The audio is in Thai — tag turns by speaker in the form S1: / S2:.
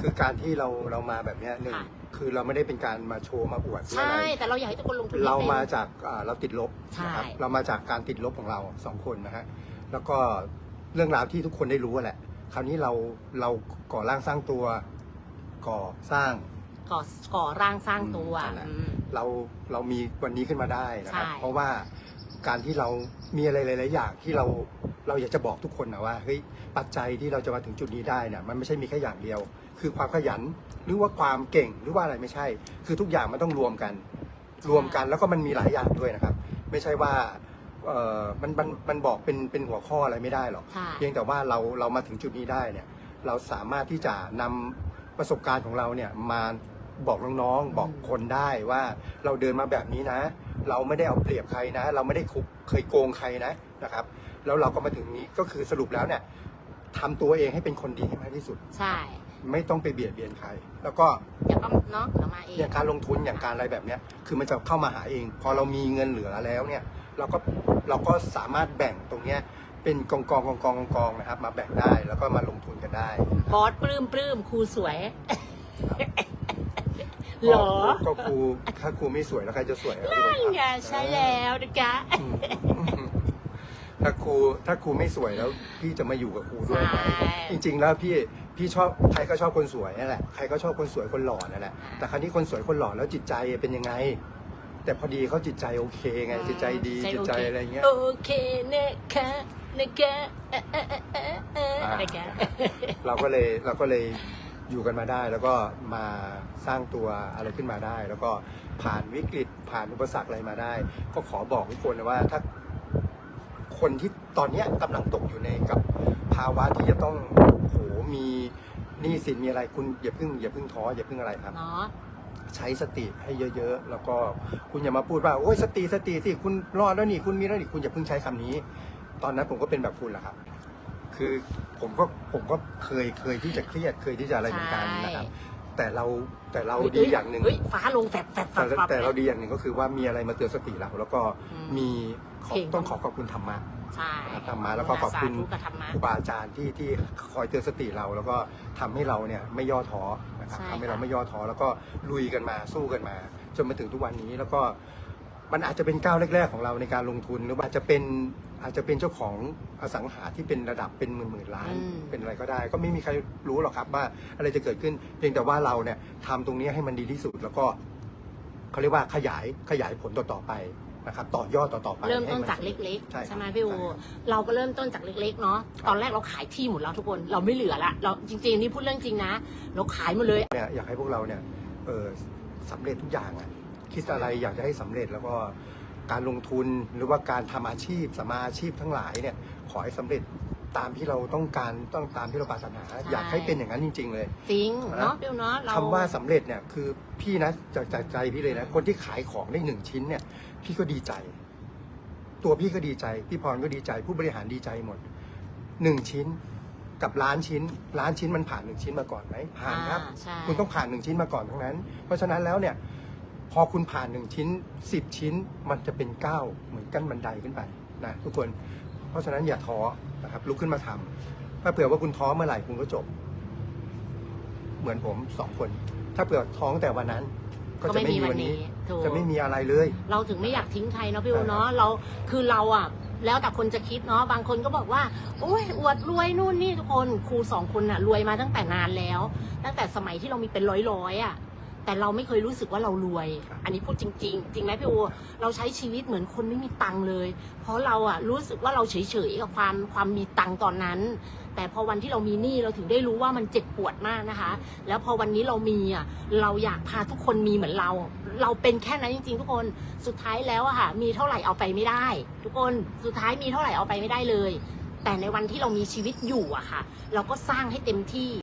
S1: คือการที่เราเรามาแบบเนี้ยหนึ่ง
S2: ค่ะ
S1: คือเราไม่ได้เป็นการมาโชว์มาอวดหรือ
S2: ใช่
S1: อะไร
S2: แต่เราอยากให้ทุกคนลงทุน
S1: เรา
S2: ให้ป็น
S1: มาจากอ่าเราติดลบ
S2: ใช่
S1: นะครับเรามาจากการติดลบของเราสองคนนะฮะแล้วก็เรื่องราวที่ทุกคนได้รู้อะแหละ คราวนี้เราเราก่อร่างสร้างตัวก่อสร้าง
S2: ก่อก่อร่างสร้างตัว
S1: อืมนั่นแหละ
S2: อืม
S1: เราเรามีวันนี้ขึ้นมาได้นะครับ
S2: ใช่
S1: เพราะว่าการที่เรามีอะไรหลาย ๆ อย่างที่เรา เราอยากจะบอกทุกคนนะว่าเฮ้ยปัจจัยที่เราจะมาถึงจุดนี้ได้เนี่ยมันไม่ใช่มีแค่อย่างเดียว คือความขยันหรือว่าความเก่งหรือว่าอะไรไม่ใช่ คือทุกอย่างมันต้องรวมกัน รวมกันแล้วก็มันมีหลายอย่างด้วยนะครับ ไม่ใช่ว่าเออมันมันมันบอกเป็นเป็นหัวข้ออะไรไม่ได้หรอก
S2: ใช่
S1: เพียงแต่ว่าเราเรามาถึงจุดนี้ได้เนี่ย เราสามารถที่จะนำประสบการณ์ของเราเนี่ยมา บอกน้องๆบอกคนได้ว่าเราเดินมาแบบนี้นะ เราไม่ได้เอาเปรียบใครนะ เราไม่ได้คุกเคยโกงใครนะนะครับ แล้วเราก็มาถึงนี้ก็คือสรุปแล้วเนี่ยทำตัวเองให้เป็นคนดีให้มากที่สุด
S2: ใช่
S1: ไม่ต้องไปเบียดเบียนใคร แล้วก็
S2: เดี๋ยวก็เนาะเดี๋ยวมาเอง
S1: อย่างการลงทุนอย่างการอะไรแบบเนี้ยคือมันจะเข้ามาหาเอง พอเรามีเงินเหลือแล้วเนี่ย เราก็เราก็สามารถแบ่งตรงเนี้ยเป็นกองกองกองกองกองกองนะครับ มาแบ่งได้แล้วก็มาลงทุนกันได้
S2: บอสปลื้มปลื้มครูสวยเหรอ
S1: ก็ครูถ้าครูไม่สวยแล้วใครจะสวยอะพี่บอล
S2: นั่น
S1: ครับ
S2: ไงใช่แล้วนะคะ
S1: อืมถ้าครูถ้าครูไม่สวยแล้ว พี่จะมาอยู่กับครูด้วยไหม
S2: ใช่
S1: จริง ๆ แล้วพี่พี่ชอบใครก็ชอบคนสวยนั่นแหละใครก็ชอบคนสวยคนหล่อนั่นแหละแต่ครั้นี้คนสวยคนหล่อแล้วจิตใจเป็นยังไง แต่พอดีเขาจิตใจโอเคไงจิตใจดีจิตใจอะไรเงี้ย
S2: โอเคนะคะนะคะเอ่อเอ่อเอ่อเอ่อเอ่ออะไรแก
S1: เราก็เลยเราก็เลย อยู่กันมาได้ แล้วก็มาสร้างตัวอะไรขึ้นมาได้ แล้วก็ผ่านวิกฤตผ่านอุปสรรคอะไรมาได้ ก็ขอบอกทุกคนเลยว่าถ้าคนที่ตอนเนี้ยกำลังตกอยู่ในกับภาวะที่จะต้องโหมีหนี้สินมีอะไรคุณอย่าเพิ่งอย่าเพิ่งท้ออย่าเพิ่งอะไรครับ
S2: เนาะ
S1: ใช้สติให้เยอะๆ แล้วก็คุณอย่ามาพูดว่าโอ้ยสติสติสิคุณรอดแล้วนี่คุณมีแล้วนี่คุณอย่าเพิ่งใช้คำนี้ ตอนนั้นผมก็เป็นแบบคุณแหละครับ คือผมก็ผมก็เคยเคยที่จะเครียดเคยที่จะอะไรเหมือนกันนะครับ แต่เราแต่เราดีอย่างหนึ่ง
S2: เฮ้ยฟ้าลงแฟดแฟดแฟ
S1: แต่
S2: ดแฟด
S1: แต่เราดีอย่างหนึ่งก็คือว่ามีอะไรมาเตือนสติเราแล้วก็
S2: อืม
S1: มีขอ
S2: เก่ง
S1: ต้องขอขอบคุณธรรมะ
S2: ใช่
S1: นะครับธรรมะแล้วก็ขอบคุณ
S2: สาธุกับธรรมะ
S1: ครูบาอาจารย์ที่ที่คอยเตือนสติเรา แล้วก็ทำให้เราเนี่ยไม่ย่อท้อนะครับ
S2: ใช่
S1: ทำให้เรา
S2: ค่ะ
S1: ไม่ย่อท้อแล้วก็ลุยกันมาสู้กันมา จนมาถึงทุกวันนี้แล้วก็ มันอาจจะเป็นก้าวแรก ๆ ของเราในการลงทุน หรือว่าอาจจะเป็นอาจจะเป็นเจ้าของอสังหาที่เป็นระดับเป็นหมื่นหมื่นๆล้าน
S2: อืม
S1: เป็นอะไรก็ได้ ก็ไม่มีใครรู้หรอกครับว่าอะไรจะเกิดขึ้น เพียงแต่ว่าเราเนี่ยทำตรงนี้ให้มันดีที่สุดแล้วก็เขาเรียกว่าขยายขยายผลต่อๆไปนะครับ ต่อยอดต่อๆไป
S2: เริ่มต้น
S1: ให้
S2: จากเล็ก
S1: ใช่
S2: ๆใช่
S1: ครับ
S2: ไหมพี่อู
S1: ใช่ครับ
S2: เราก็เริ่มต้นจากเล็กๆเนาะตอนแรกเราขายที่หมดแล้วทุกคนเราไม่เหลือละเราจริงๆนี่พูดเรื่องจริงนะ เราขายหมดเลย
S1: เนี่ยอยากให้พวกเราเนี่ยเออสำเร็จทุกอย่างอะ คิดอะไรอยากจะให้สำเร็จแล้วก็การลงทุนหรือว่าการทำอาชีพสมมาอาชีพทั้งหลายเนี่ยขอให้สำเร็จตามที่เราต้องการต้องตามที่เราปรารถนา อยากให้เป็นอย่างนั้นจริง ๆ เลย
S2: จริงเนาะพี่อูเนาะเรา
S1: คำว่าสำเร็จเนี่ยคือพี่นะจากจากใจพี่เลยนะ คนที่ขายของได้หนึ่งชิ้นเนี่ย พี่ก็ดีใจ ตัวพี่ก็ดีใจ พี่พรก็ดีใจ ผู้บริหารดีใจหมดหนึ่งชิ้น กับล้านชิ้น ล้านชิ้นมันผ่านหนึ่งชิ้นมาก่อนไหมผ่านครับ
S2: อ่าใช่
S1: คุณต้องผ่านหนึ่งชิ้นมาก่อนทั้งนั้น เพราะฉะนั้นแล้วเนี่ยพ อคุณผ่านหนึ่งชิ้นสิบชิ้นมันจะเป็นก้าวเหมือนกั้นบันไดขึ้นไปนะทุกคนเพราะฉะนั้นอย่าท้อนะครับลุกขึ้นมาทำถ้าเผื่อว่าคุณท้อเมื่อไหร่คุณก็จบ เหมือนผมสองคน ถ้าเผื่อท้องแต่วันนั้น ก็จะไม่มีวันนี้
S2: ถูก
S1: จะไม่มีอะไรเลย
S2: เราถึงไม่อยากทิ้งใครเนาะพี่อู
S1: ใช่ครับ
S2: เนาะเราคือเราอะแล้วแต่คนจะคิดเนาะบางคนก็บอกว่าโอ้ยอวดรวยนู่นนี่ทุกคนครูสองคนอะรวยมาตั้งแต่นานแล้ว ตั้งแต่สมัยที่เรามีเป็นร้อยร้อยๆอะ แต่เราไม่เคยรู้สึกว่าเรารวย อันนี้พูดจริง ๆ จริงไหมพี่อูเราใช้ชีวิตเหมือนคนไม่มีตังค์เลย เพราะเราอะรู้สึกว่าเราเฉยๆกับความความมีตังค์ตอนนั้น แต่พอวันที่เรามีหนี้เราถึงได้รู้ว่ามันเจ็บปวดมากนะคะ แล้วพอวันนี้เรามีอะเราอยากพาทุกคนมีเหมือนเรา เราเป็นแค่นั้นจริง ๆ ทุกคนสุดท้ายแล้วอะค่ะ มีเท่าไหร่เอาไปไม่ได้ ทุกคนสุดท้ายมีเท่าไหร่เอาไปไม่ได้เลย แต่ในวันที่เรามีชีวิตอยู่อะค่ะ เราก็สร้างให้เต็มที่